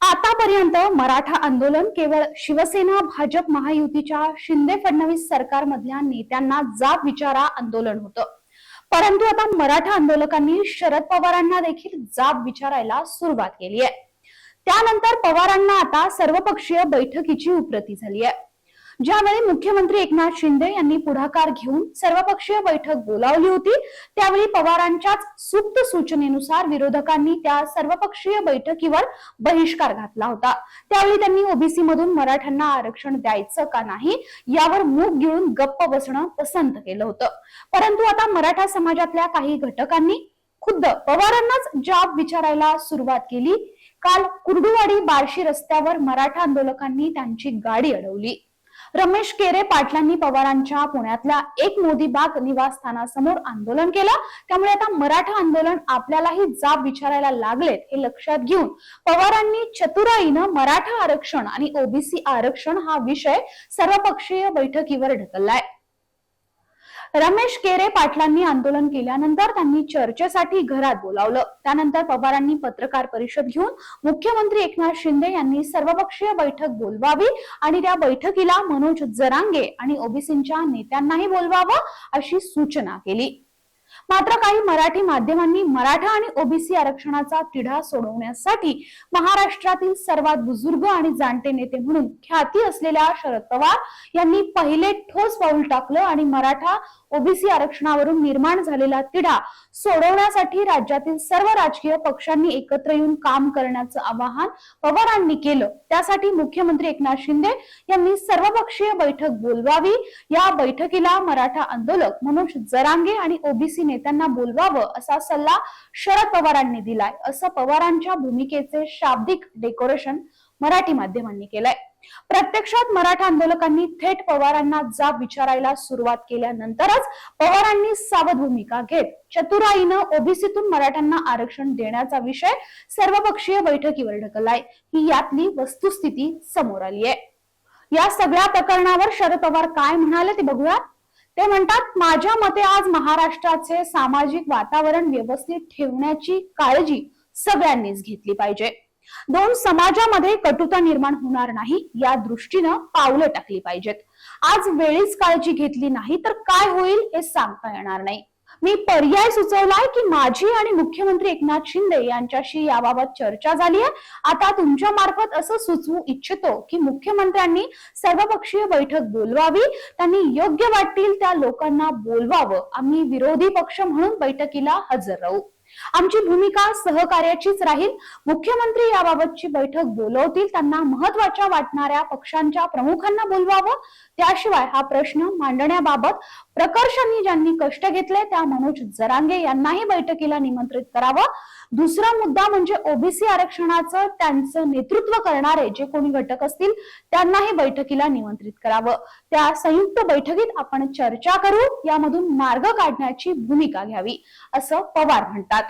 आतापर्यंत मराठा आंदोलन केवळ शिवसेना भाजप महायुतीच्या शिंदे फडणवीस सरकारमधल्या नेत्यांना जात विचारा आंदोलन होतं. परंतु आता मराठा आंदोलकांनी शरद पवारांना देखील जाब विचारायला सुरुवात केली आहे. त्यानंतर पवारांना आता सर्वपक्षीय बैठकीची उपरती झाली आहे. ज्यावेळी मुख्यमंत्री एकनाथ शिंदे यांनी पुढाकार घेऊन सर्वपक्षीय बैठक बोलावली होती त्यावेळी पवारांच्याच सुप्त सूचनेनुसार विरोधकांनी त्या सर्वपक्षीय बैठकीवर बहिष्कार घातला होता. त्यावेळी त्यांनी ओबीसी मधून मराठ्यांना आरक्षण द्यायचं का नाही यावर मूग गिळून गप्प बसणं पसंत केलं होतं. परंतु आता मराठा समाजातल्या काही घटकांनी खुद्द पवारांनाच जाब विचारायला सुरुवात केली. काल कुर्डुवाडी बार्शी रस्त्यावर मराठा आंदोलकांनी त्यांची गाडी अडवली. रमेश केरे पाटलांनी पवारांच्या पुण्यातल्या एक मोदी बाग निवासस्थानासमोर आंदोलन केलं. त्यामुळे आता मराठा आंदोलन आपल्यालाही जाब विचारायला लागलेत हे लक्षात घेऊन पवारांनी चतुराईनं मराठा आरक्षण आणि ओबीसी आरक्षण हा विषय सर्वपक्षीय बैठकीवर ढकललाय. रमेश केरे पाटलांनी आंदोलन केल्यानंतर त्यांनी चर्चेसाठी घरात बोलावलं. त्यानंतर पवारांनी पत्रकार परिषद घेऊन मुख्यमंत्री एकनाथ शिंदे यांनी सर्वपक्षीय बैठक बोलवावी आणि त्या बैठकीला मनोज जरांगे आणि ओबीसींच्या नेत्यांनाही बोलवावं अशी सूचना केली. मात्र काही मराठी माध्यमांनी मराठा आणि ओबीसी आरक्षणाचा तिढा सोडवण्यासाठी महाराष्ट्रातील सर्वात बुजुर्ग आणि जाणते नेते म्हणून ख्याती असलेल्या शरद पवार यांनी पहिले ठोस पाऊल टाकलं आणि मराठा ओबीसी आरक्षणावरून निर्माण झालेला तिढा सोडवण्यासाठी राज्यातील सर्व राजकीय पक्षांनी एकत्र येऊन काम करण्याचं आवाहन पवारांनी केलं. त्यासाठी मुख्यमंत्री एकनाथ शिंदे यांनी सर्वपक्षीय बैठक बोलवावी. या बैठकीला मराठा आंदोलक मनोज जरांगे आणि ओबीसी ओबीसी नेत्यांना बोलवावं असा सल्ला शरद पवारांनी दिलाय. असं पवारांच्या भूमिकेचे शाब्दिक डेकोरेशन मराठी माध्यमांनी केलंय. प्रत्यक्षात मराठा आंदोलकांनी थेट पवारांना जाब विचारायला सुरुवात केल्यानंतरच पवारांनी सावध भूमिका घेत चतुराईनं ओबीसीतून मराठ्यांना आरक्षण देण्याचा विषय सर्वपक्षीय बैठकीवर ढकललाय. ही यातली वस्तुस्थिती समोर आली आहे या सगळ्या प्रकरणावर शरद पवार काय म्हणाले ते बघूया ते म्हणतात माझ्या मते आज महाराष्ट्राचे सामाजिक वातावरण व्यवस्थित ठेवण्याची काळजी सगळ्यांनीच घेतली पाहिजे. दोन समाजामध्ये कटुता निर्माण होणार नाही या दृष्टीनं पावलं टाकली पाहिजेत. आज वेळीच काळजी घेतली नाही तर काय होईल हे सांगता येणार नाही. मी पर्याय सुचवलाय की माझी आणि मुख्यमंत्री एकनाथ शिंदे यांच्याशी याबाबत चर्चा झाली आहे. आता तुमच्या मार्फत असं सुचवू इच्छितो की मुख्यमंत्र्यांनी सर्वपक्षीय बैठक बोलवावी त्यांनी योग्य वाटतील त्या लोकांना बोलवावं. आम्ही विरोधी पक्ष म्हणून बैठकीला हजर राहू. आमची भूमिका सहकार्याचीच राहील. मुख्यमंत्री याबाबतची बैठक बोलवतील त्यांना महत्त्वाच्या वाटणाऱ्या पक्षांच्या प्रमुखांना बोलवावं. त्याशिवाय हा प्रश्न मांडण्याबाबत प्रकर्षांनी ज्यांनी कष्ट घेतले त्या मनोज जरांगे यांनाही बैठकीला निमंत्रित करावं. दुसरा मुद्दा म्हणजे ओबीसी आरक्षणाचं त्यांचं नेतृत्व करणारे जे कोणी घटक असतील त्यांनाही बैठकीला निमंत्रित करावं. त्या संयुक्त बैठकीत आपण चर्चा करू यामधून मार्ग काढण्याची भूमिका घ्यावी असं पवार म्हणतात.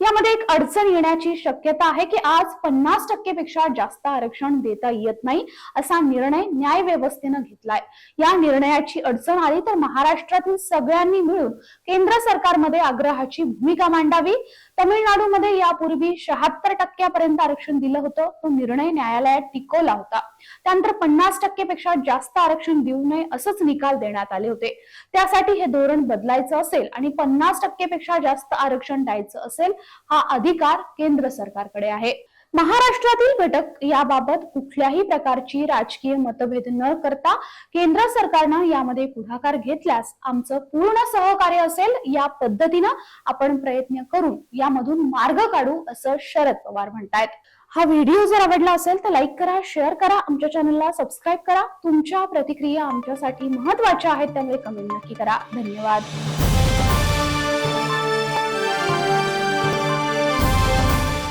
यामध्ये एक अडचण येण्याची शक्यता आहे की आज पन्नास टक्केपेक्षा जास्त आरक्षण देता येत नाही असा निर्णय न्याय व्यवस्थेनं घेतलाय. या निर्णयाची अडचण आली तर महाराष्ट्रातील सगळ्यांनी मिळून केंद्र सरकारमध्ये आग्रहाची भूमिका मांडावी. तमिळनाडूमध्ये यापूर्वी शहात्तर टक्क्यापर्यंत आरक्षण दिलं होतं. तो निर्णय न्यायालयात टिकवला होता. त्यानंतर पन्नास टक्केपेक्षा जास्त आरक्षण देऊ नये असंच निकाल देण्यात आले होते. त्यासाठी हे धोरण बदलायचं असेल आणि पन्नास टक्केपेक्षा जास्त आरक्षण द्यायचं असेल हा अधिकार केंद्र सरकारकडे आहे. महाराष्ट्रातील घटक याबाबत कुठल्याही प्रकारची राजकीय मतभेद न करता केंद्र सरकारनं यामध्ये पुढाकार घेतल्यास आमचं पूर्ण सहकार्य असेल या पद्धतीनं आपण प्रयत्न करून यामधून मार्ग काढू असं शरद पवार म्हणतायत. हा व्हिडिओ जर आवडला असेल तर लाईक करा शेअर करा आमच्या चॅनलला सबस्क्राईब करा. तुमच्या प्रतिक्रिया आमच्यासाठी महत्त्वाच्या आहेत त्यामुळे कमेंट नक्की करा. धन्यवाद.